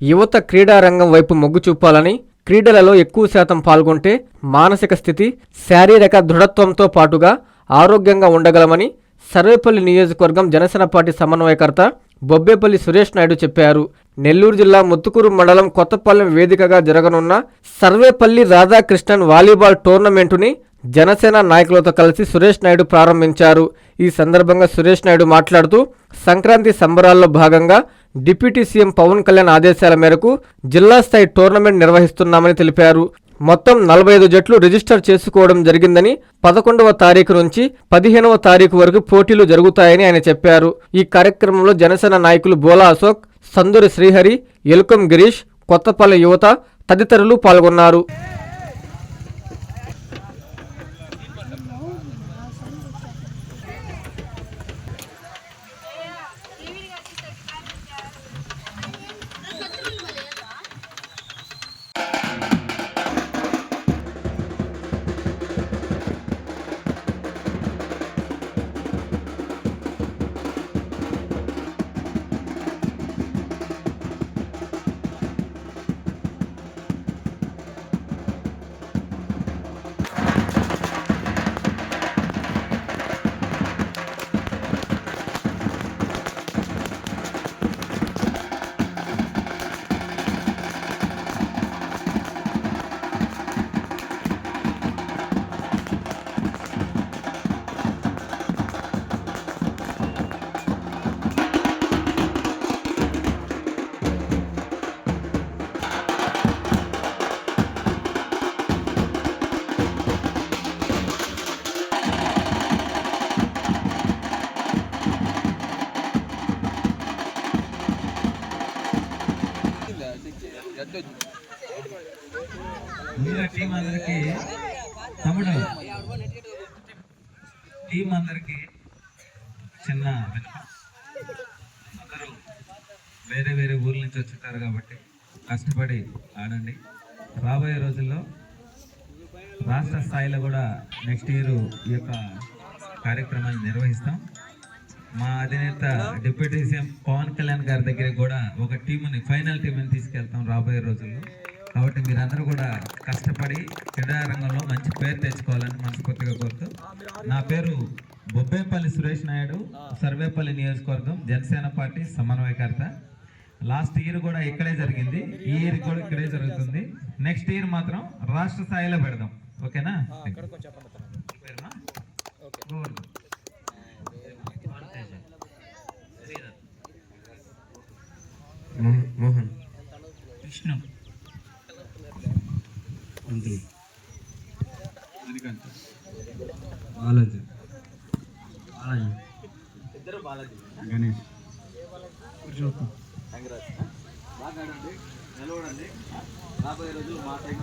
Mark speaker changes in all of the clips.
Speaker 1: యువత క్రీడారంగం వైపు మొగ్గు చూపాలని క్రీడలలో ఎక్కువ శాతం పాల్గొంటే మానసిక స్థితి శారీరక దృఢత్వంతో పాటుగా ఆరోగ్యంగా ఉండగలమని సర్వేపల్లి నియోజకవర్గం జనసేన పార్టీ సమన్వయకర్త బొబ్బేపల్లి సురేష్ నాయుడు చెప్పారు. నెల్లూరు జిల్లా ముత్తుకూరు మండలం కొత్తపాలెం వేదికగా జరగనున్న సర్వేపల్లి రాధాకృష్ణన్ వాలీబాల్ టోర్నమెంటుని జనసేన నాయకులతో కలిసి సురేష్ నాయుడు ప్రారంభించారు. ఈ సందర్భంగా సురేష్ నాయుడు మాట్లాడుతూ సంక్రాంతి సంబరాల్లో భాగంగా డిప్యూటీ సీఎం పవన్ కళ్యాణ్ ఆదేశాల మేరకు జిల్లా స్థాయి టోర్నమెంట్ నిర్వహిస్తున్నామని తెలిపారు. మొత్తం నలభై ఐదు జట్లు రిజిస్టర్ చేసుకోవడం జరిగిందని పదకొండవ తారీఖు నుంచి పదిహేనవ తారీఖు వరకు పోటీలు జరుగుతాయని ఆయన చెప్పారు. ఈ కార్యక్రమంలో జనసేన నాయకులు బోలా అశోక్ సందూరి శ్రీహరి ఎలుకం గిరీష్ కొత్తపల్లి యువత తదితరులు పాల్గొన్నారు.
Speaker 2: టీం అందరికి తమ్ముడు టీం అందరికి చిన్న అందరూ వేరే వేరే ఊర్ల నుంచి వచ్చుంటారు కాబట్టి కష్టపడి ఆడండి. రాబోయే రోజుల్లో రాష్ట్ర స్థాయిలో కూడా నెక్స్ట్ ఇయర్ ఈ యొక్క కార్యక్రమాన్ని నిర్వహిస్తాం. మా అధినేత డిప్యూటీ సీఎం పవన్ కళ్యాణ్ గారి దగ్గరికి కూడా ఒక టీముని ఫైనల్ టీంని తీసుకెళ్తాం రాబోయే రోజుల్లో. కాబట్టి మీరందరూ కూడా కష్టపడి క్రీడా రంగంలో మంచి పేరు తెచ్చుకోవాలని మనస్ఫూర్తిగా కోరుతూ నా పేరు బొబ్బేపల్లి సురేష్ నాయుడు సర్వేపల్లి నియోజకవర్గం జనసేన పార్టీ సమన్వయకర్త. లాస్ట్ ఇయర్ కూడా ఇక్కడే జరిగింది ఈ ఇయర్ కూడా ఇక్కడే జరుగుతుంది. నెక్స్ట్ ఇయర్ మాత్రం రాష్ట్ర స్థాయిలో పెడదాం. ఓకేనా?
Speaker 1: మోహన్
Speaker 2: విష్ణు
Speaker 3: మంత్రి
Speaker 2: మణికాంత్
Speaker 3: బాలాజీ.
Speaker 2: బాలాజీ.
Speaker 3: గణేష్.
Speaker 2: రాబోయే రోజులు మా సైడ్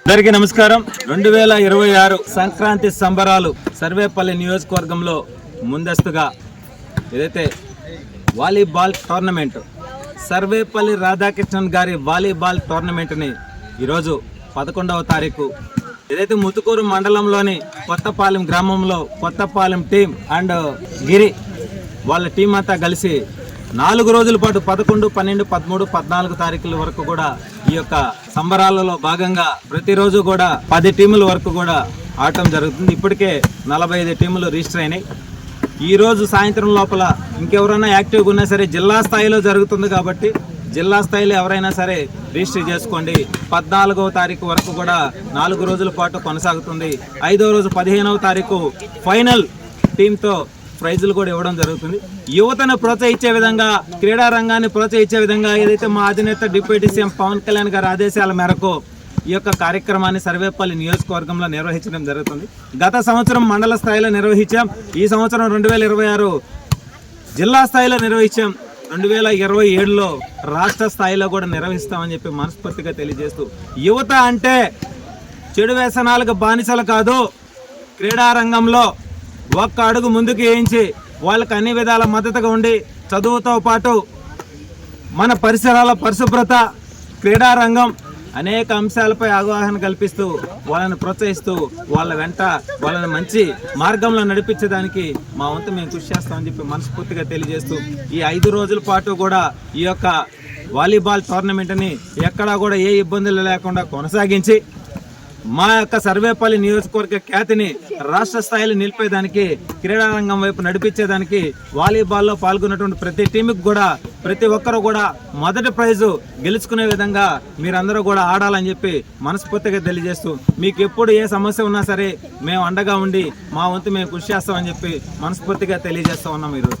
Speaker 4: అందరికీ నమస్కారం. రెండు వేల ఇరవై ఆరు సంక్రాంతి సంబరాలు సర్వేపల్లి నియోజకవర్గంలో ముందస్తుగా ఏదైతే వాలీబాల్ టోర్నమెంట్
Speaker 2: సర్వేపల్లి రాధాకృష్ణన్ గారి వాలీబాల్ టోర్నమెంట్ని ఈరోజు పదకొండవ తారీఖు ఏదైతే ముతుకూరు మండలంలోని కొత్తపాలెం గ్రామంలో కొత్తపాలెం టీం అండ్ గిరి వాళ్ళ టీం అంతా కలిసి నాలుగు రోజుల పాటు పదకొండు పన్నెండు పదమూడు పద్నాలుగు తారీఖుల వరకు కూడా ఈ యొక్క సంబరాలలో భాగంగా ప్రతిరోజు కూడా పది టీముల వరకు కూడా ఆడటం జరుగుతుంది. ఇప్పటికే నలభై ఐదు టీములు రిజిస్టర్ అయినాయి. ఈ రోజు సాయంత్రం లోపల ఇంకెవరైనా యాక్టివ్గా ఉన్నా సరే జిల్లా స్థాయిలో జరుగుతుంది కాబట్టి జిల్లా స్థాయిలో ఎవరైనా సరే రిజిస్టర్ చేసుకోండి. పద్నాలుగవ తారీఖు వరకు కూడా నాలుగు రోజుల పాటు కొనసాగుతుంది. ఐదవ రోజు పదిహేనవ తారీఖు ఫైనల్ టీంతో ప్రైజులు కూడా ఇవ్వడం జరుగుతుంది. యువతను ప్రోత్సహించే విధంగా క్రీడా రంగాన్ని ప్రోత్సహించే విధంగా ఏదైతే మా అధినేత డిప్యూటీ సీఎం పవన్ కళ్యాణ్ గారి ఆదేశాల మేరకు ఈ యొక్క కార్యక్రమాన్ని సర్వేపల్లి నియోజకవర్గంలో నిర్వహించడం జరుగుతుంది. గత సంవత్సరం మండల స్థాయిలో నిర్వహించాం. ఈ సంవత్సరం రెండు వేల ఇరవై ఆరు జిల్లా స్థాయిలో నిర్వహించాం. రెండు వేల ఇరవై ఏడులో రాష్ట్ర స్థాయిలో కూడా నిర్వహిస్తామని చెప్పి మనస్ఫూర్తిగా తెలియజేస్తూ యువత అంటే చెడు వ్యసనాలకు బానిసలు కాదు క్రీడారంగంలో ఒక్క అడుగు ముందుకు వేయించి వాళ్ళకి అన్ని విధాల మద్దతుగా ఉండి చదువుతో పాటు మన పరిసరాల పరిశుభ్రత క్రీడారంగం అనేక అంశాలపై అవగాహన కల్పిస్తూ వాళ్ళని ప్రోత్సహిస్తూ వాళ్ళ వెంట వాళ్ళని మంచి మార్గంలో నడిపించడానికి మా వంతు మేము కృషి చేస్తామని చెప్పి మనస్ఫూర్తిగా తెలియజేస్తూ ఈ ఐదు రోజుల పాటు కూడా ఈ యొక్క వాలీబాల్ టోర్నమెంట్ని ఎక్కడా కూడా ఏ ఇబ్బందులు లేకుండా కొనసాగించి మా యొక్క సర్వేపల్లి నియోజకవర్గ ఖ్యాతిని రాష్ట్ర స్థాయిలో నిలిపేదానికి క్రీడా రంగం వైపు నడిపించేదానికి వాలీబాల్లో పాల్గొన్నటువంటి ప్రతి టీంకి కూడా ప్రతి ఒక్కరూ కూడా మొదటి ప్రైజు గెలుచుకునే విధంగా మీరందరూ కూడా ఆడాలని చెప్పి మనస్ఫూర్తిగా తెలియజేస్తూ మీకు ఎప్పుడు ఏ సమస్య ఉన్నా సరే మేము అండగా ఉండి మా వంతు మేము కృషి చేస్తామని చెప్పి మనస్ఫూర్తిగా తెలియజేస్తా ఉన్నాం ఈరోజు.